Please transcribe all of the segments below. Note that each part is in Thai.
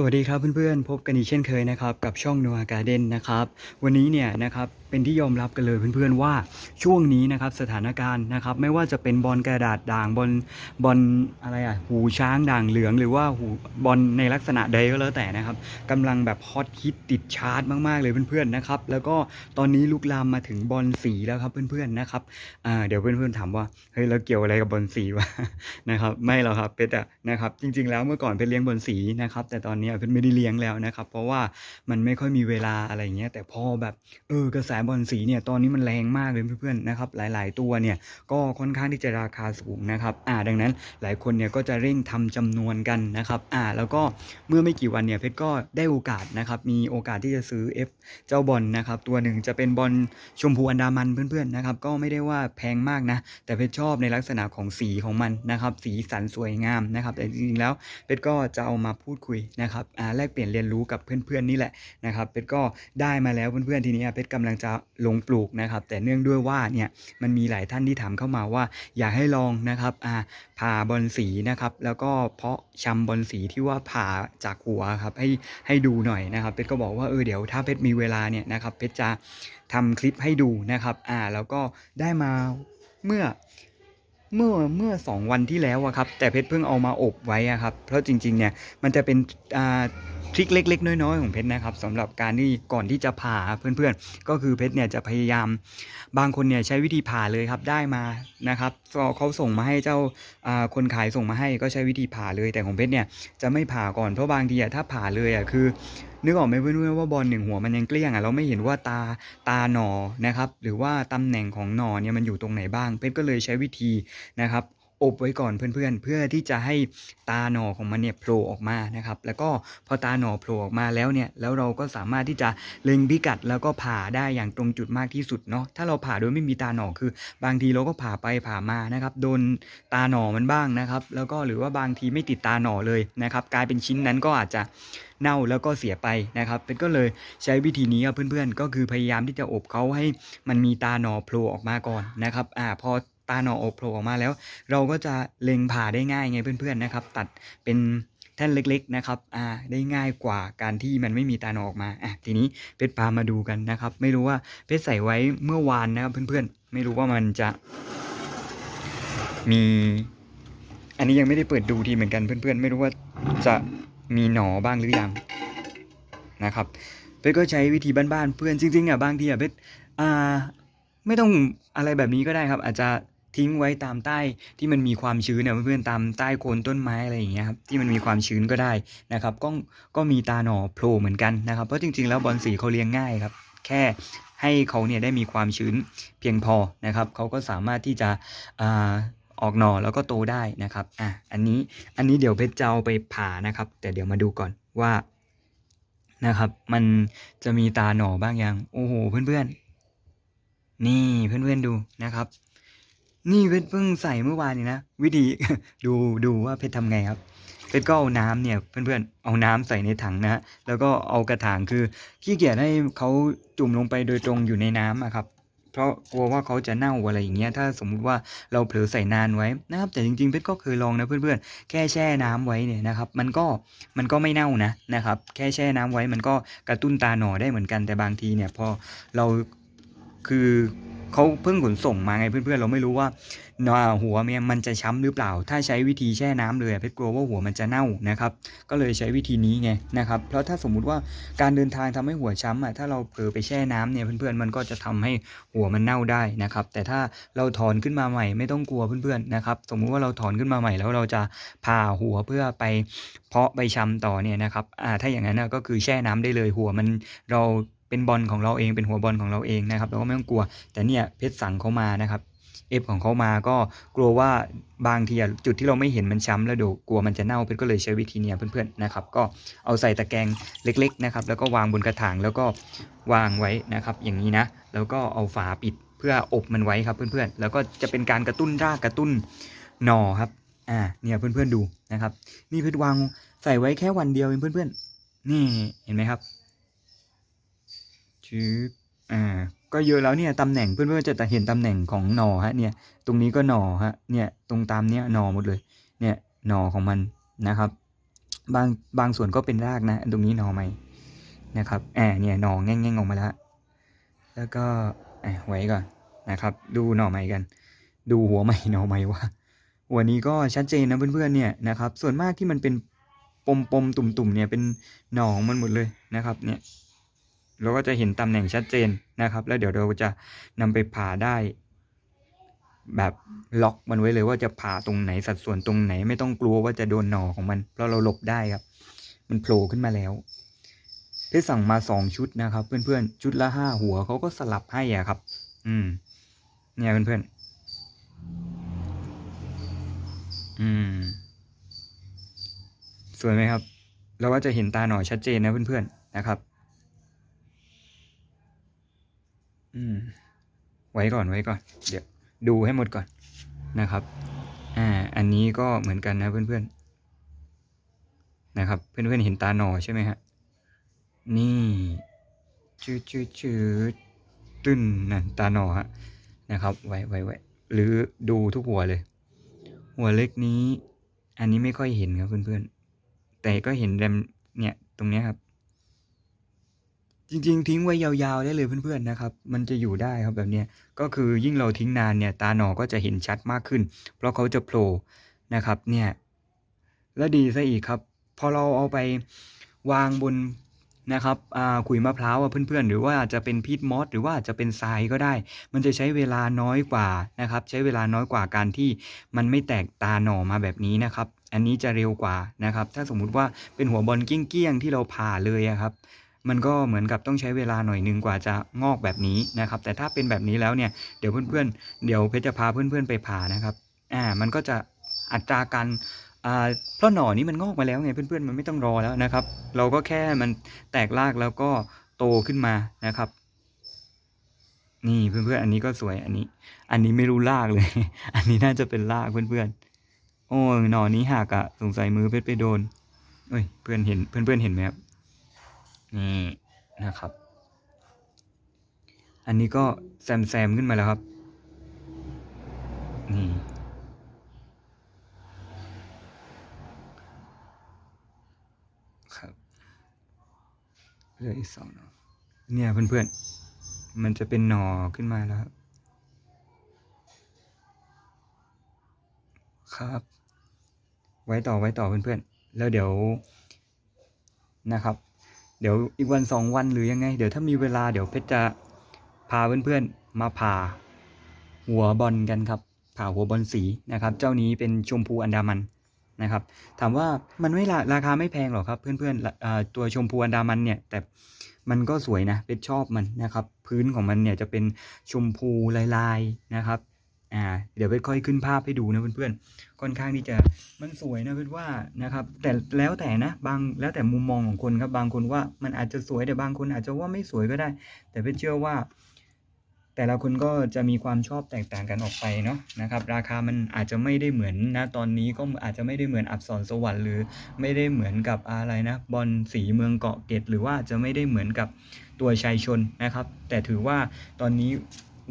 สวัสดีครับเพื่อนๆ พบกันอีกเช่นเคยนะครับกับช่องนัวการ์เด้นนะครับวันนี้เนี่ยนะครับเป็นที่ยอมรับกันเลยเพื่อนๆว่าช่วงนี้นะครับสถานการณ์นะครับไม่ว่าจะเป็นบอลกระดาษด่างบอลบอลอะไรอะหูช้างด่างเหลือง หรือว่าหูบอลในลักษณะใดก็แล้วแต่นะครับกำลังแบบฮอตฮิตติดชาร์ตมากๆเลยเพื่อนๆนะครับแล้วก็ตอนนี้ลุกลามมาถึงบอลสีแล้วครับเพื่อนๆนะครับเดี๋ยวเพื่อนๆถามว่าเฮ้ยแล้วเกี่ยวอะไรกับบอลสีวะนะครับไม่หรอกครับเพชรอะนะครับจริง ๆ แล้วเมื่อก่อนเพชรเลี้ยงบอลสีนะครับแต่ตอนนี้เพชรไม่ได้เลี้ยงแล้วนะครับ เพราะว่ามันไม่ค่อยมีเวลาอะไรอย่างเงี้ยแต่พอแบบเออกระแสบอลสีเนี่ยตอนนี้มันแรงมากเลยเพื่อนๆนะครับหลาย ๆ ตัวเนี่ยก็ค่อนข้างที่จะราคาสูงนะครับอ่าดังนั้นหลายคนเนี่ยก็จะเร่งทำจำนวนกันนะครับอ่าแล้วก็เมื่อไม่กี่วันเนี่ยเพชรก็ได้โอกาสนะครับมีโอกาสที่จะซื้อ F เจ้าบอลนะครับตัวหนึ่งจะเป็นบอลชมพูอันดามันเพื่อนๆนะครับก็ไม่ได้ว่าแพงมากนะแต่เพชรชอบในลักษณะของสีของมันนะครับสีสันสวยงามนะครับแต่จริงๆแล้วเพชรก็จะเอามาพูดคุยนะครับอ่าแลกเปลี่ยนเรียนรู้กับเพื่อนๆนี่แหละนะครับเพชรก็ได้มาแล้วเพื่อนๆทีนี้เพชรกำลังจะลงปลูกนะครับ แต่เนื่องด้วยว่าเนี่ยมันมีหลายท่านที่ถามเข้ามาว่า อยากให้ลองนะครับผ่าบอลสีนะครับ แล้วก็เพาะชำบอลสีที่ว่าผ่าจากหัวครับให้ให้ดูหน่อยนะครับเพชรก็บอกว่าเออเดี๋ยวถ้าเพชรมีเวลาเนี่ยนะครับเพชรจะทำคลิปให้ดูนะครับอ่าแล้วก็ได้มาเมื่อ เมื่อเมื่อสองวันที่แล้วอะครับ แต่เพชรเพิ่งเอามาอบไว้อะครับ เพราะจริงๆเนี่ยมันจะเป็นอ่าทริคเล็ก ๆ น้อยๆของเพชรนะครับสำหรับการที่ก่อนที่จะผ่าเพื่อนๆ ก็คือเพชรเนี่ยจะพยายาม บางคนเนี่ยใช้วิธีผ่าเลยครับได้มานะครับเขาส่งมาให้เจ้าอ่าคนขายส่งมาให้ก็ใช้วิธีผ่าเลยแต่ของเพชรเนี่ยจะไม่ผ่าก่อนเพราะบางทีอะถ้าผ่าเลยอะคือนึกออกไหมเพื่อนๆว่าบอลหนึ่งหัวมันยังเกลี้ยงอะเราไม่เห็นว่าตาตาหนอนะครับหรือว่าตำแหน่งของหนอเนี่ยมันอยู่ตรงไหนบ้าง เพชรก็เลยใช้วิธีนะครับ อบไว้ก่อนเพื่อนๆ เพื่อที่จะให้ตาหนอของมันเนี่ยโผล่ออกมานะครับ แล้วก็พอตาหนอโผล่ออกมาแล้วเนี่ยแล้วเราก็สามารถที่จะเล็งพิกัดแล้วก็ผ่าได้อย่างตรงจุดมากที่สุดเนาะถ้าเราผ่าโดยไม่มีตาหนอคือ บางทีเราก็ผ่าไปผ่ามานะครับโดนตาหนอมันบ้างนะครับ แล้วก็หรือว่าบางทีไม่ติดตาหนอเลยนะครับ กลายเป็นชิ้นนั้นก็อาจจะเน่าแล้วก็เสียไปนะครับเป็นก็เลยใช้วิธีนี้ครับเพื่อนๆ ก็คือพยายามที่จะอบเขาให้มันมีตาหนอโผล่ออกมาก่อนนะครับอ่าพอ ตาหนออบโผล่ออกมาแล้ว เราก็จะเล็งผ่าได้ง่ายไงเพื่อนๆนะครับ ตัดเป็นแท่นเล็กๆนะครับอ่าได้ง่ายกว่าการที่มันไม่มีตาหนอออกมาอะทีนี้เพชรพามาดูกันนะครับ ไม่รู้ว่าเพชรใส่ไว้เมื่อวานนะครับเพื่อนๆ ไม่รู้ว่ามันจะ มี อันนี้ยังไม่ได้เปิดดูทีเหมือนกันเพื่อนๆ ไม่รู้ว่าจะมีหนอบ้างหรือยังนะครับเพชรก็ใช้วิธีบ้านๆเพื่อนจริงๆอะบางทีอะเพชรอ่าไม่ต้องอะไรแบบนี้ก็ได้ครับ อาจจะ ทิ้งไว้ตามใต้ที่มันมีความชื้นเนี่ยเพื่อนๆตามใต้โคนต้นไม้อะไรอย่างเงี้ยครับที่มันมีความชื้นก็ได้นะครับ ก็ก็มีตาหนอโผล่เหมือนกันนะครับ เพราะจริงๆแล้วบอลสีเขาเลี้ยงง่ายครับ แค่ให้เขาเนี่ยได้มีความชื้นเพียงพอนะครับเขาก็สามารถที่จะอ่าออกหน่อแล้วก็โตได้นะครับอะอันนี้อันนี้เดี๋ยวเพชรจะเอาไปผ่านะครับ แต่เดี๋ยวมาดูก่อนว่านะครับมันจะมีตาหน่อบ้างยังโอ้โหเพื่อนๆ นี่เพื่อนๆดูนะครับ นี่เพชรเพิ่งใส่เมื่อวานนี้นะวิธีดูดูว่าเพชรทำไงครับเพชรก็เอาน้ำเนี่ย เพื่อนๆเอาน้ำใส่ในถังนะฮะแล้วก็เอากระถางคือขี้เกียจให้เขาจุ่มลงไปโดยตรงอยู่ในน้ำอะครับ เพราะกลัวว่าเขาจะเน่าอะไรอย่างเงี้ยถ้าสมมุติว่าเราเผลอใส่นานไว้นะครับแต่จริงๆเพชรก็เคยลองนะเพื่อนๆแค่แช่น้ำไว้เนี่ยนะครับ มันก็มันก็ไม่เน่านะนะครับ แค่แช่น้ำไว้มันก็กระตุ้นตาหนอได้เหมือนกันแต่บางทีเนี่ยพอเราคือ เขาเพิ่งขนส่งมาไงเพื่อนๆ เราไม่รู้ว่าหนอหัวเนี่ยมันจะช้ำหรือเปล่า ถ้าใช้วิธีแช่น้ำเลยเพชรกลัวว่าหัวมันจะเน่านะครับ ก็เลยใช้วิธีนี้ไงนะครับ เพราะถ้าสมมุติว่าการเดินทางทำให้หัวช้ำอะถ้าเราเผลอไปแช่น้ำเนี่ยเพื่อนๆ มันก็จะทำให้หัวมันเน่าได้นะครับ แต่ถ้าเราถอนขึ้นมาใหม่ไม่ต้องกลัวเพื่อนๆนะครับ สมมุติว่าเราถอนขึ้นมาใหม่แล้วเราจะผ่าหัวเพื่อไปเพาะไปชำต่อเนี่ยนะครับอ่าถ้าอย่างนั้นก็คือแช่น้ำได้เลยหัวมันเรา เป็นบอลของเราเองเป็นหัวบอลของเราเองนะครับเราก็ไม่ต้องกลัว แต่เนี่ยเพชรสั่งเขามานะครับเอฟของเขามาก็กลัวว่าบางทีจุดที่เราไม่เห็นมันช้ำแล้วเดี๋ยวกลัวมันจะเน่าเพชรก็เลยใช้วิธีเนี้ยเพื่อนๆนะครับ ก็เอาใส่ตะแกรงเล็กๆนะครับ แล้วก็วางบนกระถางแล้วก็วางไว้นะครับ อย่างนี้นะ แล้วก็เอาฝาปิดเพื่ออบมันไว้ครับเพื่อนๆ แล้วก็จะเป็นการกระตุ้นรากกระตุ้นหน่อครับ อ่า เนี่ยเพื่อนๆดูนะครับ นี่เพชรวางใส่ไว้แค่วันเดียวเองเพื่อนๆ นี่เห็นไหมครับ ชืบอ่าก็เยอะแล้วเนี่ยตำแหน่งเพื่อนๆจะแต่เห็นตำแหน่งของหนอฮะเนี่ยตรงนี้ก็หนอฮะเนี่ยตรงตามเนี้ยหนอหมดเลยเนี่ยหนอของมันนะครับ บางบางส่วนก็เป็นรากนะ ตรงนี้หนอไม้นะครับแอบเนี่ยหน่อแง่งๆออกมาแล้วแล้วก็แอบไว้ก่อนนะครับ ดูหน่อไม้กัน ดูหัวไม้หน่อไม้ว่าหัวนี้ก็ชัดเจนนะเพื่อนๆเนี่ยนะครับ ส่วนมากที่มันเป็นปมปมๆตุ่มๆเนี่ยเป็นหนอของมันหมดเลยนะครับเนี่ย เราก็จะเห็นตำแหน่งชัดเจนนะครับ แล้วเดี๋ยวเราจะนำไปผ่าได้ แบบล็อกมันไว้เลยว่าจะผ่าตรงไหนสัดส่วนตรงไหนไม่ต้องกลัวว่าจะโดนหน่อของมัน เพราะเราหลบได้ครับ มันโผล่ขึ้นมาแล้วเพชรสั่งมาสองชุดนะครับ เพื่อนๆ ชุดละห้าหัวเขาก็สลับให้อะครับ อืม เนี่ยเพื่อนๆอืม สวยไหมครับ เราก็จะเห็นตาหน่อยชัดเจนนะเพื่อนๆนะครับ อืม ไว้ก่อนไว้ก่อน เดี๋ยวดูให้หมดก่อนนะครับ อ่า อันนี้ก็เหมือนกันนะเพื่อนๆ นะครับ เพื่อนๆเห็นตาหนอใช่ไหมฮะ นี่ชืดชืดชืดตึ้นนั่นตาหนอฮะนะครับ ไว้ไว้ไว้หรือดูทุกหัวเลย หัวเล็กนี้ อันนี้ไม่ค่อยเห็นครับเพื่อนๆ แต่ก็เห็นแรมเนี่ยตรงนี้ครับ จริงๆ ทิ้งไว้ยาวๆได้เลยเพื่อนๆนะครับ มันจะอยู่ได้ครับแบบนี้ก็คือยิ่งเราทิ้งนานเนี่ยตาหนอก็จะเห็นชัดมากขึ้น เพราะเขาจะโผล่นะครับเนี่ยและดีซะอีกครับ พอเราเอาไปวางบนนะครับขุยมะพร้าวเพื่อนๆ หรือว่าจะเป็นพีทมอสหรือว่าจะเป็นทรายก็ได้ มันจะใช้เวลาน้อยกว่านะครับ ใช้เวลาน้อยกว่าการที่มันไม่แตกตาหน่อมาแบบนี้นะครับ อันนี้จะเร็วกว่านะครับ ถ้าสมมุติว่าเป็นหัวบอลเกี้ยงๆที่เราผ่าเลยครับ มันก็เหมือนกับต้องใช้เวลาหน่อยนึงกว่าจะงอกแบบนี้นะครับ แต่ถ้าเป็นแบบนี้แล้วเนี่ยเดี๋ยวเพื่อนๆ เดี๋ยวเพชรจะพาเพื่อนๆไปผ่านะครับอ่ามันก็จะอัตราการอ่าเพราะหน่อนี้มันงอกมาแล้วไงเพื่อนๆมันไม่ต้องรอแล้วนะครับ เราก็แค่มันแตกรากแล้วก็โตขึ้นมานะครับ นี่เพื่อนๆ อันนี้ก็สวยอันนี้ อันนี้ไม่รู้รากเลย อันนี้น่าจะเป็นรากเพื่อนๆโอ้ยหน่อนี้หักอะสงสัยมือเพชรไปโดนเอ้ยเพื่อนเห็นเพื่อนๆเห็นไหมครับ นี่นะครับ อันนี้ก็แซมแซมขึ้นมาแล้วครับ นี่ครับเหลืออีกสองหนอเนี่ยเพื่อนๆ มันจะเป็นหนอขึ้นมาแล้วครับครับ ไว้ต่อไว้ต่อเพื่อนๆ แล้วเดี๋ยวนะครับ เดี๋ยวอีกวันสองวันหรือยังไง เดี๋ยวถ้ามีเวลาเดี๋ยวเพชรจะพาเพื่อนๆมาผ่าหัวบอลกันครับผ่าหัวบอลสีนะครับ เจ้านี้เป็นชมพูอันดามันนะครับ ถามว่ามันไม่ราราคาไม่แพงหรอกครับ เพื่อนๆละอ่าตัวชมพูอันดามันเนี่ยแต่มันก็สวยนะเพชรชอบมันนะครับ พื้นของมันเนี่ยจะเป็นชมพูลายๆนะครับ อ่าเดี๋ยวเพชรค่อยขึ้นภาพให้ดูนะเพื่อนๆค่อนข้างที่จะมันสวยนะเพื่อนว่านะครับ แต่แล้วแต่นะบางแล้วแต่มุมมองของคนครับบางคนว่ามันอาจจะสวยแต่บางคนอาจจะว่าไม่สวยก็ได้ แต่เพชรเชื่อว่า แต่ละคนก็จะมีความชอบแตกต่างกันออกไปเนาะนะครับ ราคามันอาจจะไม่ได้เหมือนนะตอนนี้ก็อาจจะไม่ได้เหมือนอับสรสวรรค์หรือไม่ได้เหมือนกับอะไรนะ บอลสีเมืองเกาะเกร็ดหรือว่าจะไม่ได้เหมือนกับตัวชัยชนนะครับ แต่ถือว่าตอนนี้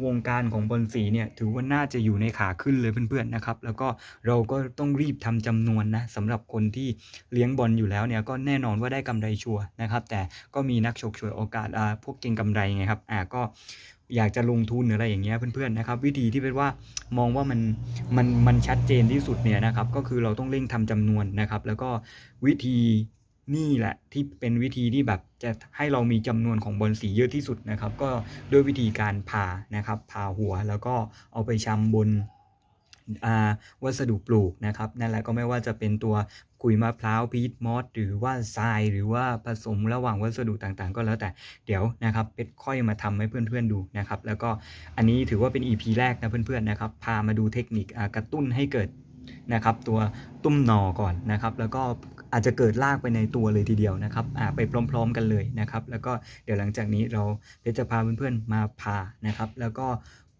วงการของบอลสีเนี่ยถือว่าน่าจะอยู่ในขาขึ้นเลยเพื่อนๆนะครับ แล้วก็เราก็ต้องรีบทำจำนวนนะสำหรับคนที่เลี้ยงบอลอยู่แล้วเนี่ยก็แน่นอนว่าได้กำไรชัวร์นะครับ แต่ก็มีนักฉกฉวยโอกาสอ่าพวกเก่งกำไรไงครับอ่าก็อยากจะลงทุนหรืออะไรอย่างเงี้ยเพื่อนๆนะครับ วิธีที่เป็นว่ามองว่ามันมันมันชัดเจนที่สุดเนี่ยนะครับ ก็คือเราต้องเร่งทำจำนวนนะครับ แล้วก็วิธี นี่แหละที่เป็นวิธีที่แบบจะให้เรามีจำนวนของบอลสีเยอะที่สุดนะครับ ก็ด้วยวิธีการผ่านะครับผ่าหัวแล้วก็เอาไปชำบนวัสดุปลูกนะครับนั่นแหละก็ไม่ว่าจะเป็นตัวขุยมะพร้าวพีทมอสหรือว่าทรายหรือว่าผสมระหว่างวัสดุต่างๆ ก็แล้วแต่เดี๋ยวนะครับเป็ดค่อยมาทำให้เพื่อนๆดูนะครับแล้วก็อันนี้ถือว่าเป็น EP แรกนะเพื่อนๆนะครับพามาดูเทคนิคกระตุ้นให้เกิดนะครับตัวตุ้มหนอก่อนนะครับแล้วก็ อาจจะเกิดลากไปในตัวเลยทีเดียวนะครับไปพร้อม ๆ กันเลยนะครับ แล้วก็เดี๋ยวหลังจากนี้เราเดี๋ยวจะพาเพื่อนๆมาผ่านะครับ แล้วก็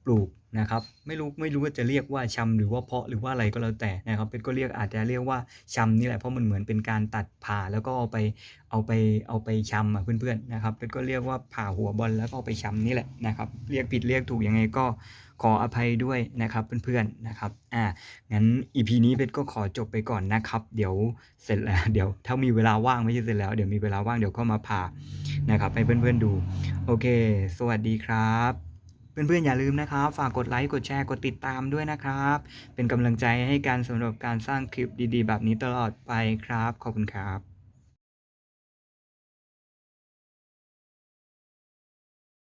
ปลูก นะครับไม่รู้ไม่รู้ว่าจะเรียกว่าชำหรือว่าเพาะหรือว่าอะไรก็แล้วแต่นะครับเป็ดก็เรียกอาจจะเรียกว่าชำนี่แหละเพราะมันเหมือนเป็นการตัดผ่าแล้วก็เอาไปเอาไปเอาไปชำอะเพื่อนๆนะครับเป็ดก็เรียกว่าผ่าหัวบอลแล้วก็เอาไปชำนี่แหละนะครับเรียกผิดเรียกถูกยังไงก็ขออภัยด้วยนะครับเพื่อนๆนะครับอ่างั้น EP นี้เป็ดก็ขอจบไปก่อนนะครับ เดี๋ยวเสร็จแล้วเดี๋ยวถ้ามีเวลาว่างไม่ใช่เสร็จแล้วเดี๋ยวมีเวลาว่างเดี๋ยวก็มาผ่านะครับให้เพื่อนๆดูโอเค สวัสดีครับ เพื่อนๆอย่าลืมนะครับ ฝากกดไลค์กดแชร์กดติดตามด้วยนะครับ เป็นกำลังใจให้การสำหรับการสร้างคลิปดีๆ แบบนี้ตลอดไปครับ ขอบคุณครับ